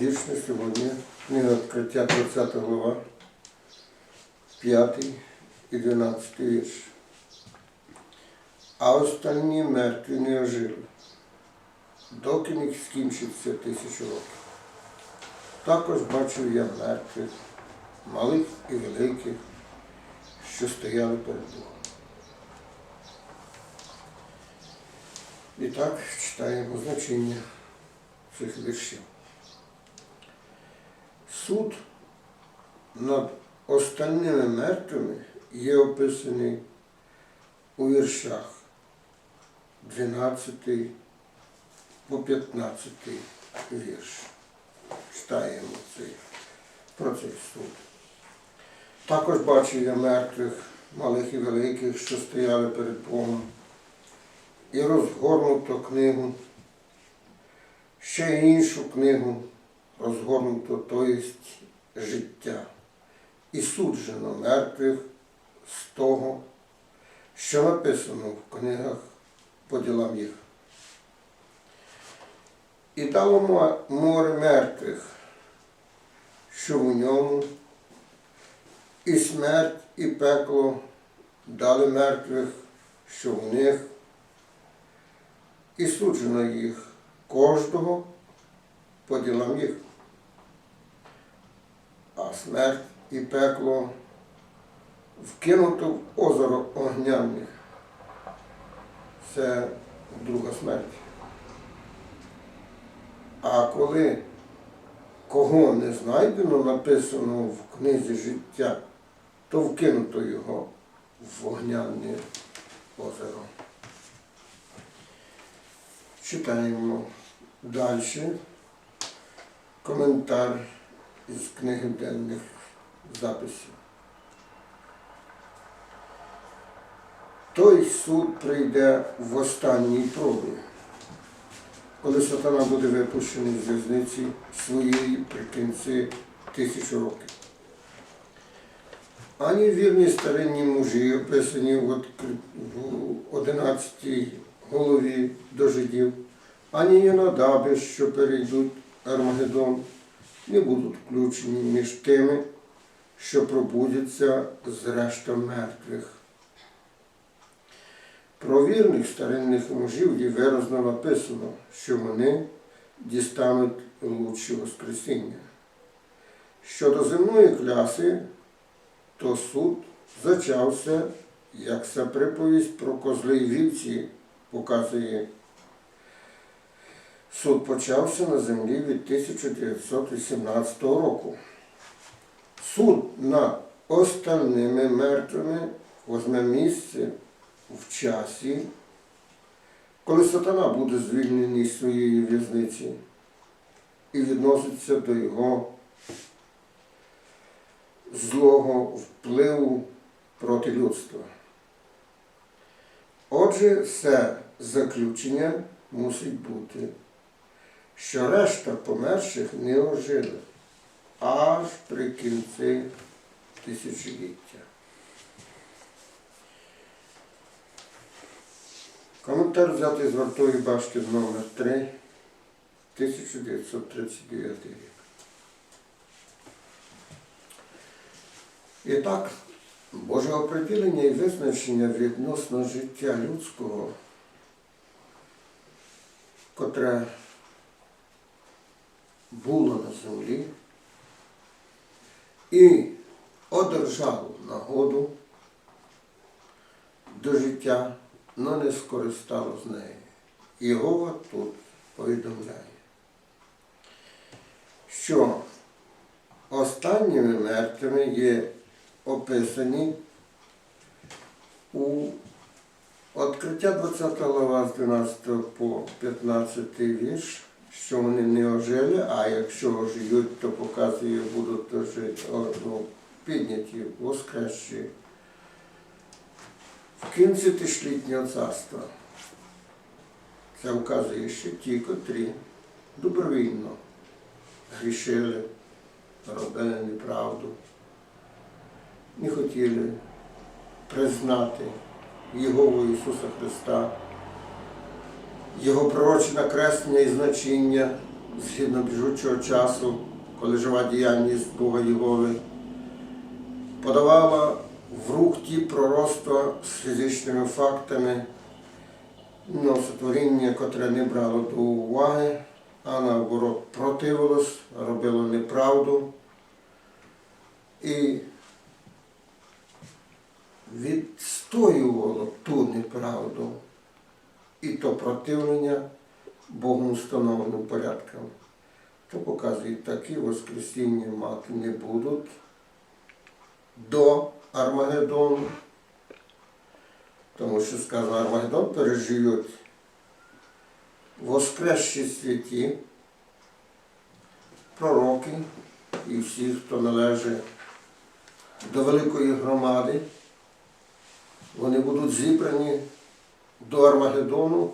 Вірш сьогодні. Книга відкриття 20 глава, 5 і 12 вірш. А останні мертві не ожили, доки не скінчиться тисячу років. Також бачив я мертвих, малих і великих, що стояли перед Богом. І так читаємо значення цих віршів. Суд над остальними мертвими є описаний у віршах 12 по 15 вірш. Читаємо цей, про цей суд. Також бачив я мертвих, малих і великих, що стояли перед Богом, і розгорнуто книгу, ще іншу книгу розгорнуто, то єсть життя, і суджено мертвих з того, що написано в книгах по ділам їх. І дало море мертвих, що в ньому, і смерть, і пекло дали мертвих, що в них, і суджено їх кожного по ділам їх. А смерть і пекло вкинуто в озеро огняних. Це друга смерть. А коли кого не знайдено, написано в книзі життя, то вкинуто його в вогняне озеро. Читаємо далі коментар із книги денних записів. Той суд прийде в останній пробі, коли сатана буде випущений з в'язниці своєї при кінці тисячі років. Ані вірні старинні мужі, описані в 11 голові до жидів, ані Єнодаби, що перейдуть Армагеддон, не будуть включені між тими, що пробудяться з решта мертвих. Про вірних старинних мужів є виразно написано, що вони дістануть лучші Воскресіння. Щодо земної кляси, то суд зачався, як ця приповість про козли вівці показує. Суд почався на землі від 1918 року. Суд над остальними мертвими возьме місце в часі, коли сатана буде звільнений з своєї в'язниці і відноситься до його злого впливу проти людства. Отже, все заключення мусить бути, що решта померших не ожили аж при кінці тисячоліття. Коментар взятий з вартової башти номер 3 1939 рік. І так, Боже оприділення і визначення відносно життя людського, котре було на землі і одержало нагоду до життя, але не скористало з неї. Його тут повідомляє, що останніми мертвими є описані у відкриття 20 глава з 12 по 15 вірш, що вони не ожили, а якщо ожиють, то показує, будуть ожити, о, ну, підняті, воскресші. В кінці тисячолітнього царства. Це вказує, що ті, котрі добровільно грішили, робили неправду, не хотіли признати Єгову Ісуса Христа, Його пророче накреслення і значення згідно біжучого часу, коли жива діяльність Бога Єгови, подавала в рух ті пророцтва з фізичними фактами, ну, сотворіння, котре не брало до уваги, а наоборот противилось, робило неправду. І відстоювало ту неправду і то противлення Богом встановленим порядкам. То показує, такі воскресіння мати не будуть до Армагеддону, тому що сказано, Армагеддон переживуть воскресші святі, пророки і всі, хто належить до великої громади, вони будуть зібрані до Армагеддону,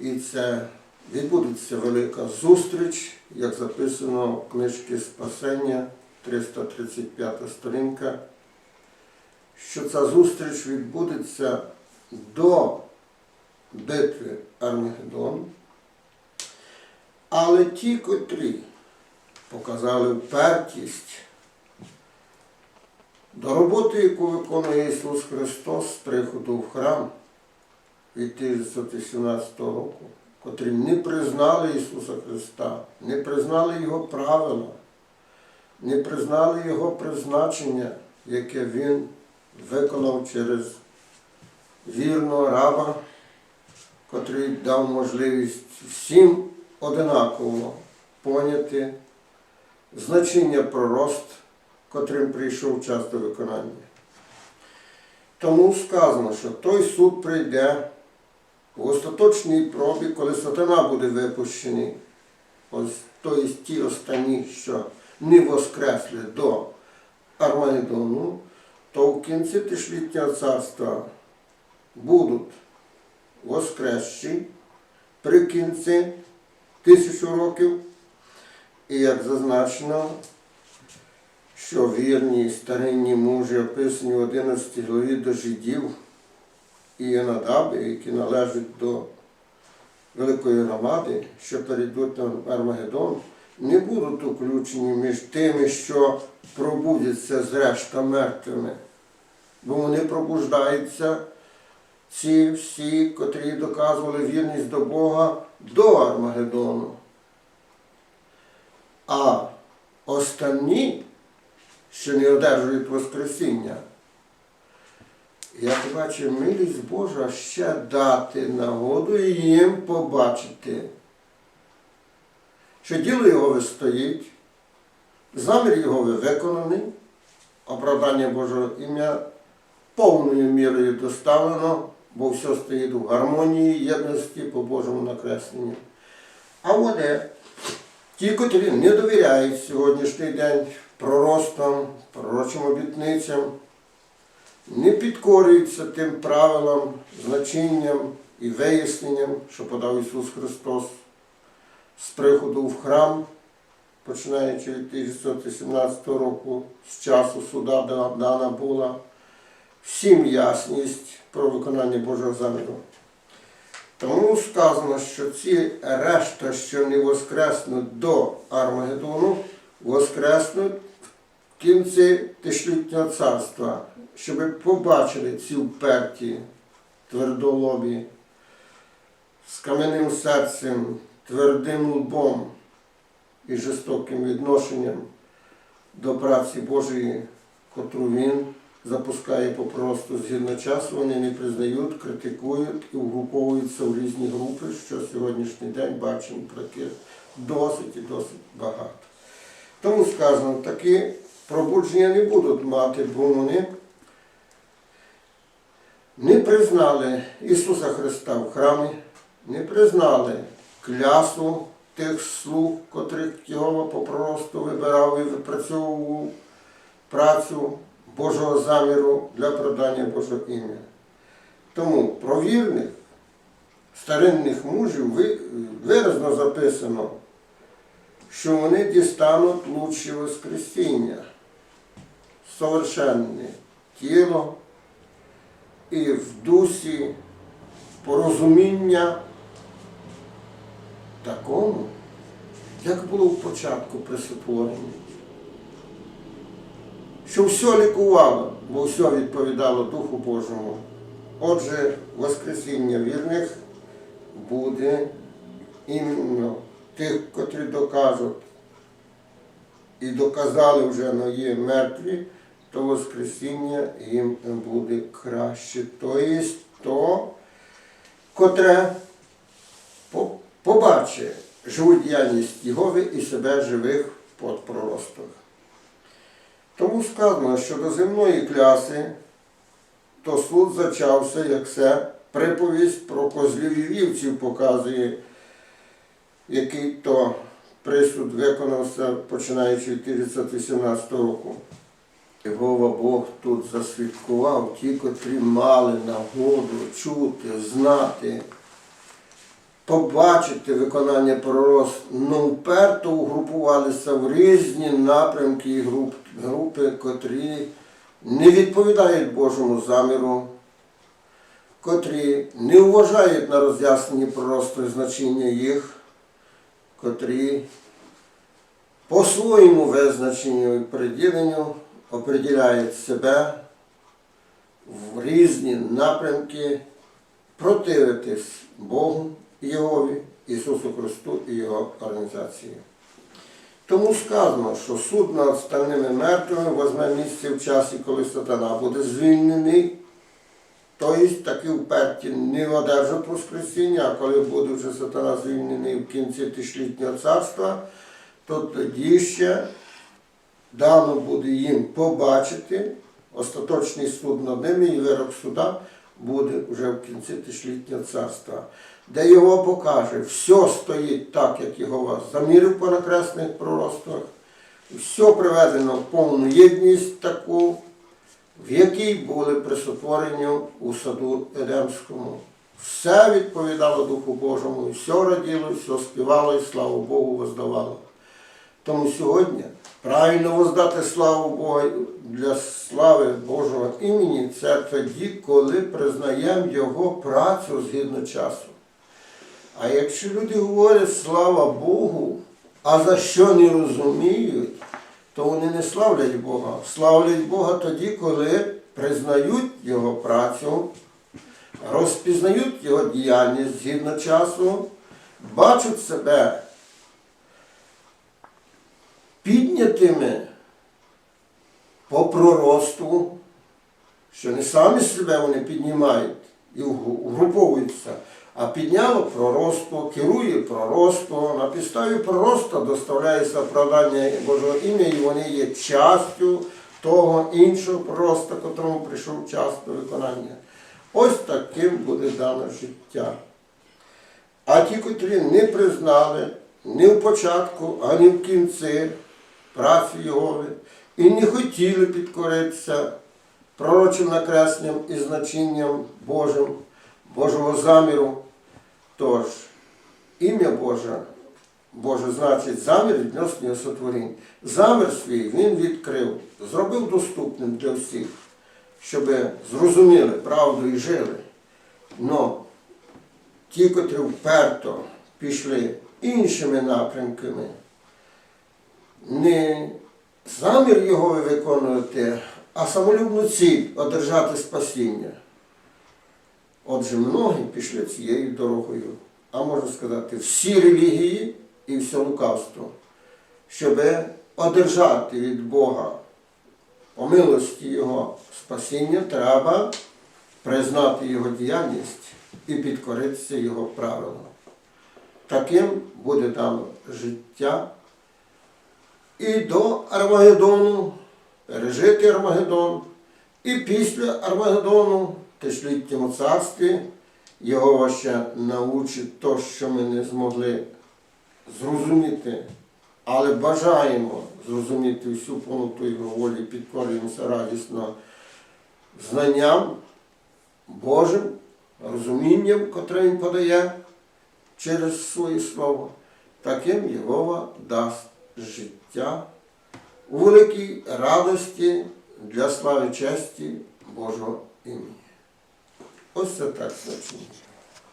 і це відбудеться велика зустріч, як записано в книжці Спасення, 335 сторінка, що ця зустріч відбудеться до битви Армагеддон. Але ті, котрі показали впертість до роботи, яку виконує Ісус Христос приходу в храм від 1917 року, котрі не признали Ісуса Христа, не признали Його правила, не признали Його призначення, яке Він виконав через вірного раба, котрий дав можливість всім одинаково поняти значення пророцтв, котрим прийшов час до виконання. Тому сказано, що той суд прийде в остаточній пробі, коли сатана буде випущений. Ось тобто ті останні, що не воскресли до Армагеддону, то в кінці тисячолітнього царства будуть воскресші при кінці тисячу років. І як зазначено, що вірні старинні мужі описані в 11 главі до жидів і Єнадаби, які належать до великої громади, що перейдуть на Армагеддон, не будуть включені між тими, що пробудяться з решта мертвими, бо вони пробуждаються, ці всі, котрі доказували вірність до Бога до Армагеддону. А останні, що не одержують Воскресіння, як бачив, милість Божа ще дати нагоду їм побачити, що діло його вистоїть, замір його виконаний, оправдання Божого ім'я повною мірою доставлено, бо все стоїть у гармонії, єдності по Божому накресленню. А вони, ті, котрі не довіряють сьогоднішній день проростам, пророчим обітницям, не підкорюються тим правилам, значенням і виясненням, що подав Ісус Христос з приходу в храм, починаючи від 1917 року, з часу суда да- дана була всім ясність про виконання Божого заміру. Тому сказано, що ці решта, що не воскреснуть до Армагеддону, воскреснуть кінці тисячолітнього царства, щоб побачили ці вперті твердолобі з кам'яним серцем, твердим лбом і жорстоким відношенням до праці Божої, котру він запускає по просто згідно часу, вони не признають, критикують і угруповуються в різні групи, що сьогоднішній день бачимо таких досить і досить багато. Тому сказано, такі пробудження не будуть мати, бо вони не признали Ісуса Христа в храмі, не признали клясу тих слуг, котрих Єгова по проросту вибирав і випрацьовував працю Божого заміру для продання Божого ім'я. Тому про вірних старинних мужів виразно записано, що вони дістануть лучші Воскресіння, совершенне тіло і в дусі порозуміння такому, як було в початку при сотворенні. Що все лікувало, бо все відповідало Духу Божому. Отже, Воскресіння вірних буде іменно тих, котрі докажуть і доказали вже но є мертві, то Воскресіння їм буде краще. Тобто то, котре побачить живу діяльність Єгови і себе живих под проростах. Тому сказано, що до земної кляси то суд зачався, як це приповість про козлів і вівців показує, який то присуд виконався починаючи від 1918 року. Єгова Бог тут засвідкував ті, котрі мали нагоду чути, знати, побачити виконання пророцтв, ну вперто угрупувалися в різні напрямки і груп, групи, котрі не відповідають Божому заміру, котрі не вважають на роз'ясненні пророцтва значення їх, котрі по своєму визначенню і приділенню определяють себе в різні напрямки противитись Богу Єгові, Ісусу Христу і Його організації. Тому сказано, що суд над остальними мертвими возьме місце в часі, коли сатана буде звільнений, тобто такі вперті не одержать Воскресіння, а коли буде вже сатана звільнений в кінці тисячолітнього царства, то тоді ще дано буде їм побачити. Остаточний суд над ними і вирок суда буде вже в кінці тисячолітнього царства, де його покаже, все стоїть так, як його замірив по накресних пророцтвах, все приведено в повну єдність таку, в якій були при сотворенню у саду Едемському. Все відповідало Духу Божому, все раділо, все співало, і славу Богу воздавало. Тому сьогодні правильно воздати славу Богу для слави Божого імені це тоді, коли признаємо Його працю згідно часу. А якщо люди говорять слава Богу, а за що не розуміють, то вони не славлять Бога. Славлять Бога тоді, коли признають Його працю, розпізнають Його діяльність згідно часу, бачать себе піднятими по проросту, що не самі себе вони піднімають і угруповуються, підняло проросту, керує проросту, на підставі проросту доставляється оправдання Божого ім'я, і вони є частю того іншого пророста, котрому прийшов час до виконання. Ось таким буде дане життя. А ті, котрі не признали ні в початку, ані в кінці праці Єгови, і не хотіли підкоритися пророчим накресням і значенням Божим, Божого заміру. Тож, ім'я Боже, Боже значить замір відносно сотворінь. Замір свій він відкрив, зробив доступним для всіх, щоб зрозуміли правду і жили. Но ті, котрі вперто пішли іншими напрямками, не замір його виконувати, а самолюбну ціль одержати спасіння. Отже, многі пішли цією дорогою, а можна сказати, всі релігії і все лукавство, щоб одержати від Бога по Його спасіння, треба признати Його діяльність і підкоритися Його правилам. Таким буде дано життя і до Армагеддону, пережити Армагеддон, і після Армагеддону, тисячоліттєму царстві, його ще научить то, що ми не змогли зрозуміти, але бажаємо зрозуміти всю повноту його волі, підкорюємося радісно знанням Божим, розумінням, котре він подає через своє слово, таким Єгова дасть життя у великій радості для слави честі Божого імені. Ось це так значення.